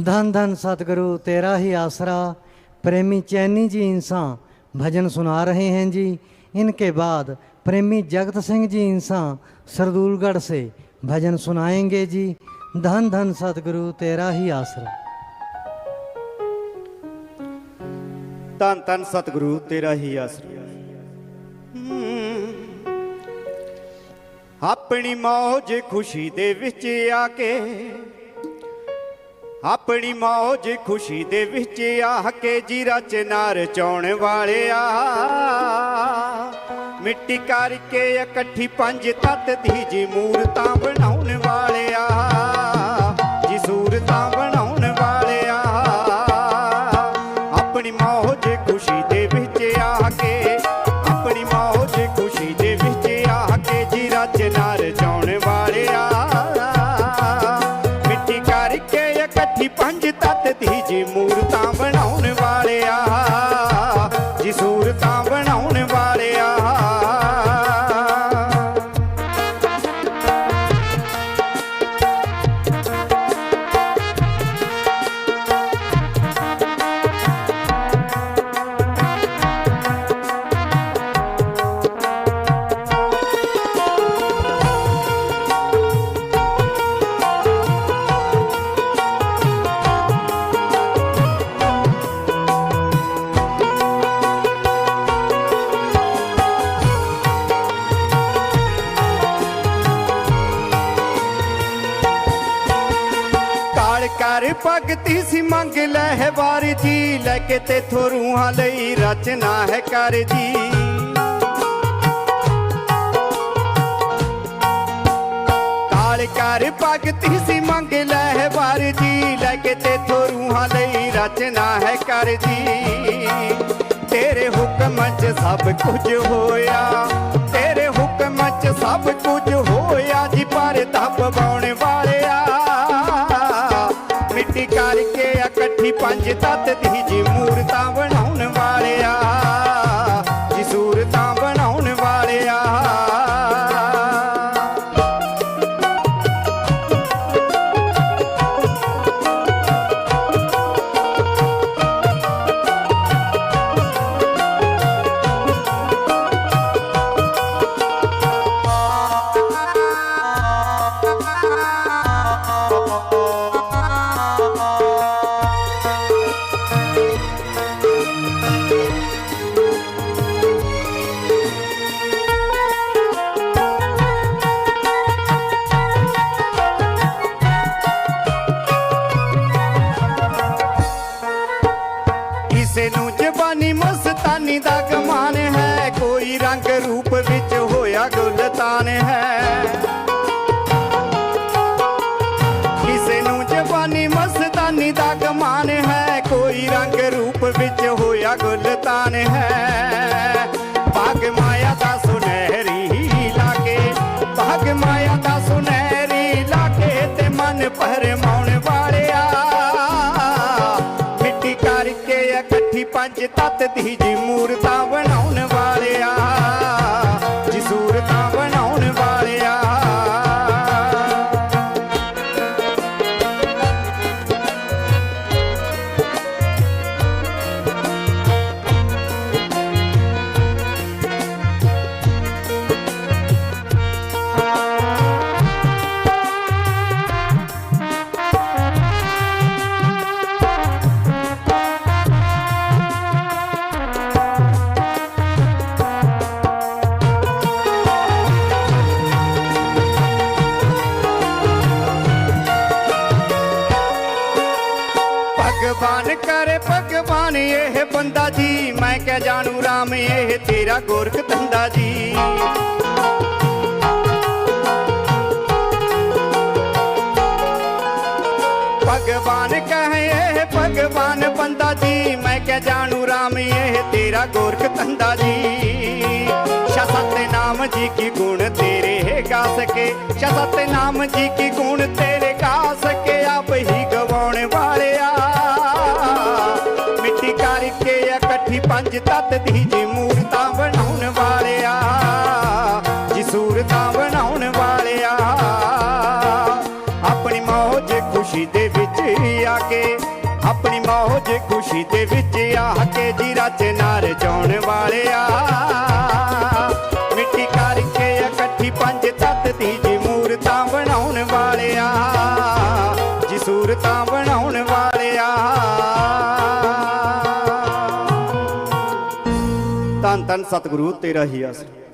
धन धन सतगुरु तेरा ही आसरा प्रेमी चैनी जी इंसान भजन सुना रहे हैं जी इनके बाद प्रेमी जगत सिंह जी इंसान सरदूलगढ़ से भजन सुनाएंगे जी धन धन सतगुरु तेरा ही आसरा ਧੰਨ ਧੰਨ ਸਤਿਗੁਰੂ ਤੇਰਾ ਹੀ ਆਸਰਾ ਆਪਣੀ ਮੌਜ ਖੁਸ਼ੀ ਦੇ ਵਿੱਚ ਆ ਕੇ ਆਪਣੀ ਮੌਜ ਖੁਸ਼ੀ ਦੇ ਵਿੱਚ ਆ ਕੇ ਜੀ ਰਚਨਾ ਰਚਾਉਣ ਵਾਲਿਆ। ਮਿੱਟੀ ਕਰਕੇ ਇਕੱਠੀ ਪੰਜ ਤੱਤ ਦੀ ਜੀ ਮੂਰਤਾਂ ਬਣਾਉਣ ਵਾਲਿਆ। ਇਕੱਠੀ ਪੰਜ ਤੱਤ ਜੀ ਮੂਰਤਾਂ ਕਰ ਭਗਤੀ ਸੀ, ਮੰਗ ਲੈ ਹੈ ਵਾਰ ਜੀ। ਲੈ ਕੇ ਤੇ ਰੂਹਾਂ ਲਈ ਰਚਨਾ ਹੈ ਕਰ ਜੀ। ਕਾਲ ਕਰ ਭਗਤੀ ਸੀ, ਮੰਗ ਲੈ ਹੈ ਵਾਰ ਜੀ। ਲੈ ਕੇ ਤੇ ਰੂਹਾਂ ਲਈ ਰਚਨਾ ਹੈ ਕਰ ਜੀ। ਤੇਰੇ ਹੁਕਮ 'ਚ ਸਭ ਕੁਝ ਹੋਇਆ, ਤੇਰੇ ਹੁਕਮ 'ਚ ਸਭ ਕੁਝ ਹੋਇਆ ਜੀ, ਪਰ ਤਪ ਇਕੱਠੀ ਪੰਜ ਤੱਤ ਦੀ ਕਿਸੇ ਨੂੰ ਜਵਾਨੀ ਮਸਤਾਨੀ ਦਾ ਗਮਾਨ ਹੈ। ਕੋਈ ਰੰਗ ਰੂਪ ਵਿੱਚ ਹੋਇਆ ਗੁਲਤਾਨ ਹੈ। ਕਿਸੇ ਨੂੰ ਜਵਾਨੀ ਮਸਤਾਨੀ ਦਾ ਗਮਾਨ ਹੈ। ਕੋਈ ਰੰਗ ਰੂਪ ਵਿੱਚ ਹੋਇਆ ਗੁਲਤਾਨ ਹੈ। ਇਕੱਠੀ ਪੰਜ ਤੱਤ ਦੀ ਜੀ ਮੂਰਤਾ ਬਣਾਉਣ ਭਗਵਾਨ ਕਰ, ਭਗਵਾਨ ਇਹ ਬੰਦਾ ਜੀ। ਮੈਂ ਕਹਿ ਜਾਣੂ ਰਾਮ, ਇਹ ਤੇਰਾ ਗੋਰਖ ਧੰਦਾ ਜੀ। ਭਗਵਾਨ ਕਹੇ, ਇਹ ਭਗਵਾਨ ਬੰਦਾ ਜੀ। ਮੈਂ ਕਹਿ ਜਾਣੂ ਰਾਮ, ਇਹ ਤੇਰਾ ਗੋਰਖ ਧੰਦਾ ਜੀ। ਸ਼ਸਤ ਨਾਮ ਜੀ ਕੀ ਗੁਣ ਤੇਰੇ ਹੈ ਗਾ ਸਕੇ। ਸ਼ਸਤ ਨਾਮ ਜੀ ਕੀ ਗੁਣ ਪੰਜ ਦੀ ਜੀ ਮੂਰਤਾਂ ਬਣਾਉਣ ਵਾਲਿਆ, ਜੀ ਸੂਰਤਾਂ ਬਣਾਉਣ ਵਾਲਿਆ। ਆਪਣੀ ਮੌਜ ਖੁਸ਼ੀ ਦੇ ਵਿੱਚ ਆ ਕੇ ਆਪਣੀ ਮੌਜ ਖੁਸ਼ੀ ਦੇ ਵਿੱਚ ਆ ਕੇ ਜੀ ਰਚਨਾ ਰਚਾਉਣ ਵਾਲਿਆ। ਮਿੱਟੀ ਕਰਕੇ ਇਕੱਠੀ ਪੰਜ ਤੱਤ ਦੀ ਜੀ ਮੂਰਤਾਂ ਬਣਾਉਣ ਵਾਲਿਆ, ਜੀ ਸੂਰਤਾਂ ਬਣਾਉਣ ਧੰਨ ਧੰਨ ਸਤਿਗੁਰੂ ਤੇਰਾ ਹੀ ਆਸਰਾ।